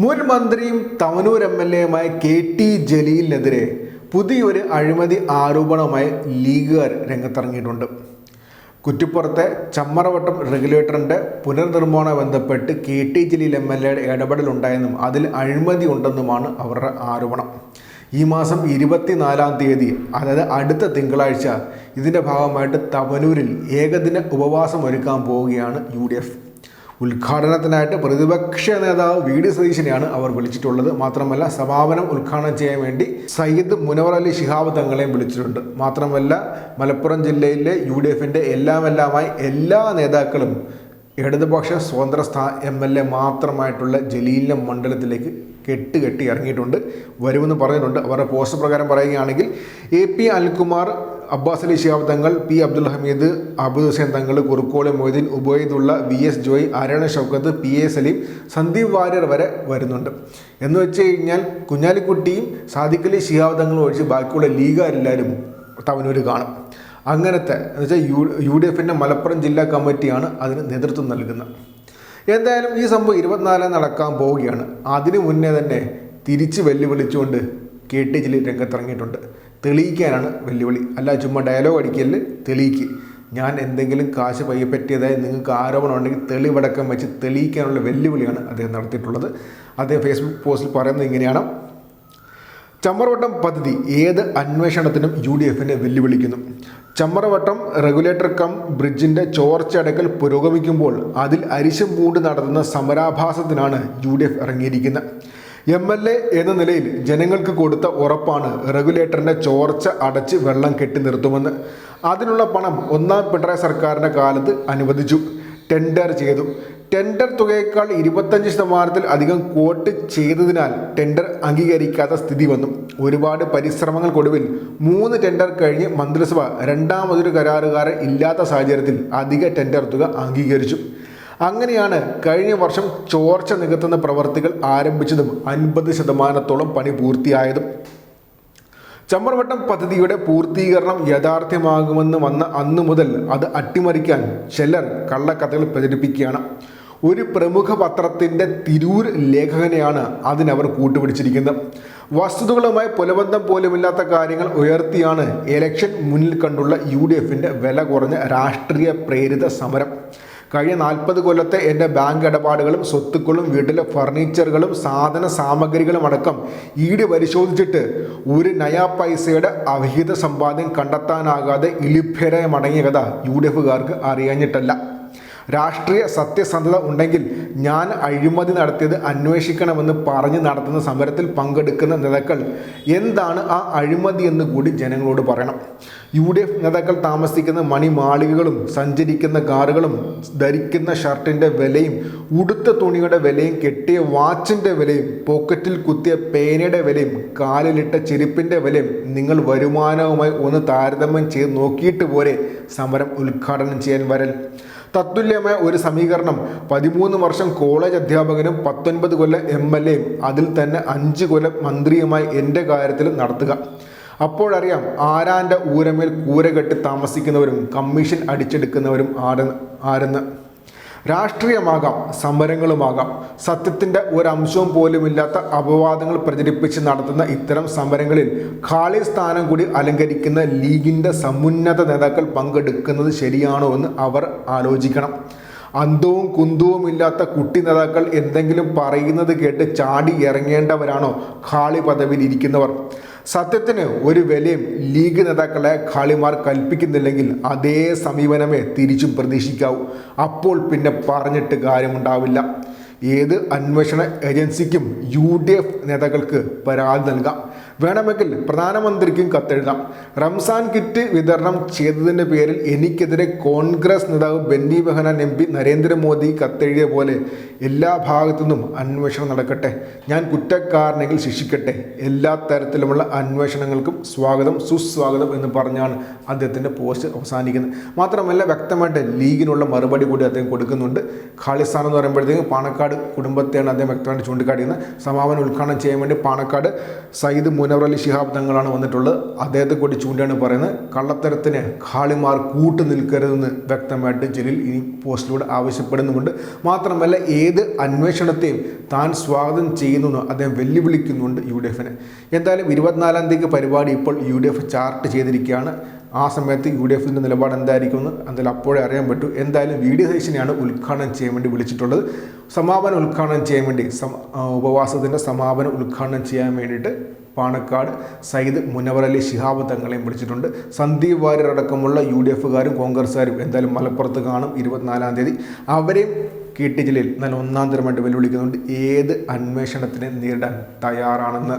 മുൻ മന്ത്രിയും Thavanur M L എയുമായ കെ ടി ജലീലിനെതിരെ പുതിയൊരു അഴിമതി ആരോപണവുമായി ലീഗുകാർ രംഗത്തിറങ്ങിയിട്ടുണ്ട്. കുറ്റിപ്പുറത്തെ ചമ്മറവട്ടം റെഗുലേറ്ററിന്റെ പുനർനിർമ്മാണം ബന്ധപ്പെട്ട് K T Jaleel M L എയുടെ ഇടപെടലുണ്ടായെന്നും അതിൽ അഴിമതി ഉണ്ടെന്നുമാണ് അവരുടെ ആരോപണം. ഈ മാസം ഇരുപത്തിനാലാം തീയതി അതായത് അടുത്ത തിങ്കളാഴ്ച ഇതിന്റെ ഭാഗമായിട്ട് തവനൂരിൽ ഏകദിന ഉപവാസം ഒരുക്കാൻ പോവുകയാണ് യു ഉദ്ഘാടനത്തിനായിട്ട് പ്രതിപക്ഷ നേതാവ് വി ഡി സതീശനെയാണ് അവർ വിളിച്ചിട്ടുള്ളത്. മാത്രമല്ല സമാപനം ഉദ്ഘാടനം ചെയ്യാൻ വേണ്ടി സയ്യിദ് മുനവർ അലി ശിഹാബ് തങ്ങളെയും വിളിച്ചിട്ടുണ്ട്. മാത്രമല്ല മലപ്പുറം ജില്ലയിലെ യു ഡി എഫിന്റെ എല്ലാമെല്ലാമായി എല്ലാ നേതാക്കളും ഇടതുപക്ഷ സ്വതന്ത്ര സ്ഥാ എം എൽ എ മാത്രമായിട്ടുള്ള ജലീലിനെ മണ്ഡലത്തിലേക്ക് കെട്ട് കെട്ടി ഇറങ്ങിയിട്ടുണ്ട്. വരുമെന്ന് പറയുന്നുണ്ട് അവരുടെ പോസ്റ്റ് പ്രകാരം പറയുകയാണെങ്കിൽ A P Anilkumar Abbas Ali Shihab Thangal P Abdul Hameed Abid Hussain Thangal Kurukkoli Moideen Ubaidulla V S Joy അരണ Shoukath P A Saleem Sandeep Warrier വരെ വരുന്നുണ്ട്. എന്ന് വെച്ച് കഴിഞ്ഞാൽ കുഞ്ഞാലിക്കുട്ടിയും സാദിഖലി ഷിയാബ് തങ്ങളും ഒഴിച്ച് ബാക്കിയുള്ള ലീഗുകാരെല്ലാവരും തവനൂർ കാണും. അങ്ങനത്തെ എന്ന് വെച്ചാൽ യു യു ഡി എഫിന്റെ മലപ്പുറം ജില്ലാ കമ്മിറ്റിയാണ് അതിന് നേതൃത്വം നൽകുന്നത്. എന്തായാലും ഈ സംഭവം ഇരുപത്തിനാലാം നടക്കാൻ പോവുകയാണ്. അതിനു മുന്നേ തന്നെ തിരിച്ച് വെല്ലുവിളിച്ചുകൊണ്ട് കെ ടി ജലീൽ രംഗത്തിറങ്ങിയിട്ടുണ്ട്. തെളിയിക്കാനാണ് വെല്ലുവിളി. അല്ല ചുമ്മാ ഡയലോഗ് അടിക്കൽ തെളിയിക്ക്. ഞാൻ എന്തെങ്കിലും കാശ് പയ്യെ പറ്റിയതായി നിങ്ങൾക്ക് ആരോപണം ഉണ്ടെങ്കിൽ തെളിവടക്കം വെച്ച് തെളിയിക്കാനുള്ള വെല്ലുവിളിയാണ് അദ്ദേഹം നടത്തിയിട്ടുള്ളത്. അദ്ദേഹം ഫേസ്ബുക്ക് പോസ്റ്റിൽ പറയുന്നത് ഇങ്ങനെയാണ്. ചമ്മറോട്ടം പദ്ധതി ഏത് അന്വേഷണത്തിനും യു ഡി എഫിനെ വെല്ലുവിളിക്കുന്നു. ചമ്മറവട്ടം റെഗുലേറ്റർ കം ബ്രിഡ്ജിന്റെ ചോർച്ചയടക്കൽ പുരോഗമിക്കുമ്പോൾ അതിൽ അരിശം പൂണ്ട് നടത്തുന്ന സമരാഭാസത്തിനാണ് യു ഡി എഫ് ഇറങ്ങിയിരിക്കുന്നത്. എം എൽ എ എന്ന നിലയിൽ ജനങ്ങൾക്ക് കൊടുത്ത ഉറപ്പാണ് റെഗുലേറ്ററിന്റെ ചോർച്ച അടച്ച് വെള്ളം കെട്ടി നിർത്തുമെന്ന്. അതിനുള്ള പണം ഒന്നാം പിണറായി സർക്കാരിന്റെ കാലത്ത് അനുവദിച്ചു. ടെൻഡർ ചെയ്തു. ടെൻഡർ തുകയേക്കാൾ ഇരുപത്തഞ്ച് ശതമാനത്തിൽ അധികം കോട്ട് ചെയ്തതിനാൽ ടെൻഡർ അംഗീകരിക്കാത്ത സ്ഥിതി വന്നു. ഒരുപാട് പരിശ്രമങ്ങൾക്കൊടുവിൽ മൂന്ന് ടെൻഡർ കഴിഞ്ഞ് മന്ത്രിസഭ രണ്ടാമതൊരു കരാറുകാരൻ ഇല്ലാത്ത സാഹചര്യത്തിൽ അധിക ടെൻഡർ തുക അംഗീകരിച്ചു. അങ്ങനെയാണ് കഴിഞ്ഞ വർഷം ചോർച്ച നികത്തുന്ന പ്രവർത്തികൾ ആരംഭിച്ചതും അൻപത് ശതമാനത്തോളം പണി പൂർത്തിയായതും. ചമ്പർവട്ടം പദ്ധതിയുടെ പൂർത്തീകരണം യാഥാർത്ഥ്യമാകുമെന്ന് വന്ന അന്നു മുതൽ അത് അട്ടിമറിക്കാൻ ചിലർ കള്ളക്കഥകൾ പ്രചരിപ്പിക്കുകയാണ്. ഒരു പ്രമുഖ പത്രത്തിന്റെ തിരൂർ ലേഖകനെയാണ് അതിനവർ കൂട്ടുപിടിച്ചിരിക്കുന്നത്. വസ്തുതകളുമായി പുലബന്ധം പോലുമില്ലാത്ത കാര്യങ്ങൾ ഉയർത്തിയാണ് ഇലക്ഷൻ മുന്നിൽ കണ്ടുള്ള യു ഡി എഫിന്റെ വില കുറഞ്ഞ രാഷ്ട്രീയ പ്രേരിത സമരം. കഴിഞ്ഞ നാൽപ്പത് കൊല്ലത്തെ എന്റെ ബാങ്ക് ഇടപാടുകളും സ്വത്തുക്കളും വീട്ടിലെ ഫർണിച്ചറുകളും സാധന സാമഗ്രികളും അടക്കം ഈട് പരിശോധിച്ചിട്ട് ഒരു നയാ പൈസയുടെ അവിഹിത സമ്പാദ്യം കണ്ടെത്താനാകാതെ ഇളിഭ്യരായി മടങ്ങിയ കഥ യു ഡി എഫുകാർക്ക് അറിയാഞ്ഞിട്ടല്ല. രാഷ്ട്രീയ സത്യസന്ധത ഉണ്ടെങ്കിൽ ഞാൻ അഴിമതി നടത്തിയത് അന്വേഷിക്കണമെന്ന് പറഞ്ഞ് നടത്തുന്ന സമരത്തിൽ പങ്കെടുക്കുന്ന നേതാക്കൾ എന്താണ് ആ അഴിമതി എന്ന് കൂടി ജനങ്ങളോട് പറയണം. യു ഡി എഫ് നേതാക്കൾ താമസിക്കുന്ന മണിമാളികകളും സഞ്ചരിക്കുന്ന കാറുകളും ധരിക്കുന്ന ഷർട്ടിന്റെ വിലയും ഉടുത്ത തുണിയുടെ വിലയും കെട്ടിയ വാച്ചിന്റെ വിലയും പോക്കറ്റിൽ കുത്തിയ പേനയുടെ വിലയും കാലിലിട്ട ചെരുപ്പിന്റെ വിലയും നിങ്ങൾ വരുമാനവുമായി ഒന്ന് താരതമ്യം ചെയ്ത് നോക്കിയിട്ട് പോരെ സമരം ഉദ്ഘാടനം ചെയ്യാൻ വരൽ. തത്തുല്യമായ ഒരു സമീകരണം. പതിമൂന്ന് വർഷം കോളേജ് അധ്യാപകനും പത്തൊൻപത് കൊല്ലം എം എൽ എയും. അതിൽ തന്നെ അഞ്ച് കൊല്ലം മന്ത്രിയുമായി എന്റെ കാര്യത്തിൽ നടത്തുക. അപ്പോഴറിയാം ആരാന്റെ ഊരമേൽ കൂര കെട്ടി താമസിക്കുന്നവരും കമ്മീഷൻ അടിച്ചെടുക്കുന്നവരും ആരെന്ന് ആരെന്ന്. രാഷ്ട്രീയമാകാം സമരങ്ങളുമാകാം സത്യത്തിന്റെ ഒരംശവും പോലുമില്ലാത്ത അപവാദങ്ങൾ പ്രചരിപ്പിച്ച് നടത്തുന്ന ഇത്തരം സമരങ്ങളിൽ ഖാളി സ്ഥാനം കൂടി അലങ്കരിക്കുന്ന ലീഗിന്റെ സമുന്നത നേതാക്കൾ പങ്കെടുക്കുന്നത് ശരിയാണോ എന്ന് അവർ ആലോചിക്കണം. അന്തവും കുന്തവും ഇല്ലാത്ത കുട്ടി നേതാക്കൾ എന്തെങ്കിലും പറയുന്നത് കേട്ട് ചാടി ഇറങ്ങേണ്ടവരാണോ ഖാളി പദവിയിൽ ഇരിക്കുന്നവർ? സത്യത്തിന് ഒരു വിലയും ലീഗ് നേതാക്കളെ ഖാളിമാർ കൽപ്പിക്കുന്നില്ലെങ്കിൽ അതേ സമീപനമേ തിരിച്ചും പ്രതീക്ഷിക്കാവൂ. അപ്പോൾ പിന്നെ പറഞ്ഞിട്ട് കാര്യമുണ്ടാവില്ല. ഏത് അന്വേഷണ ഏജൻസിക്കും യു ഡി എഫ് നേതാക്കൾക്ക് പരാതി നൽകാം. വേണമെങ്കിൽ പ്രധാനമന്ത്രിക്കും കത്തെഴുതാം. റംസാൻ കിറ്റ് വിതരണം ചെയ്തതിന്റെ പേരിൽ എനിക്കെതിരെ കോൺഗ്രസ് നേതാവ് ബെന്നി ബെഹനാൻ എം പി നരേന്ദ്രമോദി കത്തെഴുതിയ പോലെ എല്ലാ ഭാഗത്തു നിന്നും അന്വേഷണം നടക്കട്ടെ. ഞാൻ കുറ്റക്കാരനെങ്കിൽ ശിക്ഷിക്കട്ടെ. എല്ലാ തരത്തിലുമുള്ള അന്വേഷണങ്ങൾക്കും സ്വാഗതം സുസ്വാഗതം എന്ന് പറഞ്ഞാണ് അദ്ദേഹത്തിന്റെ പോസ്റ്റ് അവസാനിക്കുന്നത്. മാത്രമല്ല വ്യക്തമായിട്ട് ലീഗിനുള്ള മറുപടി കൂടി അദ്ദേഹം കൊടുക്കുന്നുണ്ട്. ഖാലിസ്ഥാൻ എന്ന് പറയുമ്പോഴത്തേക്കും പാണക്കാട് കുടുംബത്തെയാണ് അദ്ദേഹം വ്യക്തമായിട്ട് ചൂണ്ടിക്കാട്ടിയത് സമാപനം ഉദ്ഘാടനം ചെയ്യാൻ വേണ്ടി പാണക്കാട് സയ്യിദ് മുനവർ അലി ശിഹാബ് തങ്ങളാണ് വന്നിട്ടുള്ളത്. അദ്ദേഹത്തെ കൂടി ചൂണ്ടിയാണ് പറയുന്നത്. കള്ളത്തരത്തിന് ഖാളിമാർ കൂട്ടു നിൽക്കരുതെന്ന് വ്യക്തമായിട്ട് ജലീൽ ഇനി പോസ്റ്റിലൂടെ ആവശ്യപ്പെടുന്നുമുണ്ട്. മാത്രമല്ല ഏത് അന്വേഷണത്തെയും താൻ സ്വാഗതം ചെയ്യുന്നു അദ്ദേഹം വെല്ലുവിളിക്കുന്നുണ്ട് യു ഡി എഫിനെ. എന്തായാലും ഇരുപത്തിനാലാം തീയതി പരിപാടി ഇപ്പോൾ യു ഡി എഫ് ചാർട്ട് ചെയ്തിരിക്കുകയാണ്. ആ സമയത്ത് യു ഡി എഫിന്റെ നിലപാട് എന്തായിരിക്കുമെന്ന് എന്തായാലും അപ്പോഴേ അറിയാൻ പറ്റൂ. എന്തായാലും വി ഡി സതീശനെയാണ് ഉദ്ഘാടനം ചെയ്യാൻ വേണ്ടി വിളിച്ചിട്ടുള്ളത്. സമാപനം ഉദ്ഘാടനം ചെയ്യാൻ വേണ്ടി ഉപവാസത്തിന്റെ സമാപനം ഉദ്ഘാടനം ചെയ്യാൻ വേണ്ടിയിട്ട് പാണക്കാട് സയ്യിദ് മുനവർ അലി ശിഹാബ് തങ്ങളെയും വിളിച്ചിട്ടുണ്ട്. സന്ദീപ് വാര്യർ അടക്കമുള്ള യു ഡി എഫുകാരും കോൺഗ്രസ്സുകാരും എന്തായാലും മലപ്പുറത്ത് കാണും ഇരുപത്തിനാലാം തീയതി. അവരെയും കെ ടി ജലീൽ എന്നാലും ഒന്നാം തരമായിട്ട് വെല്ലുവിളിക്കുന്നുണ്ട്. ഏത് അന്വേഷണത്തിനെ നേരിടാൻ തയ്യാറാണെന്ന്.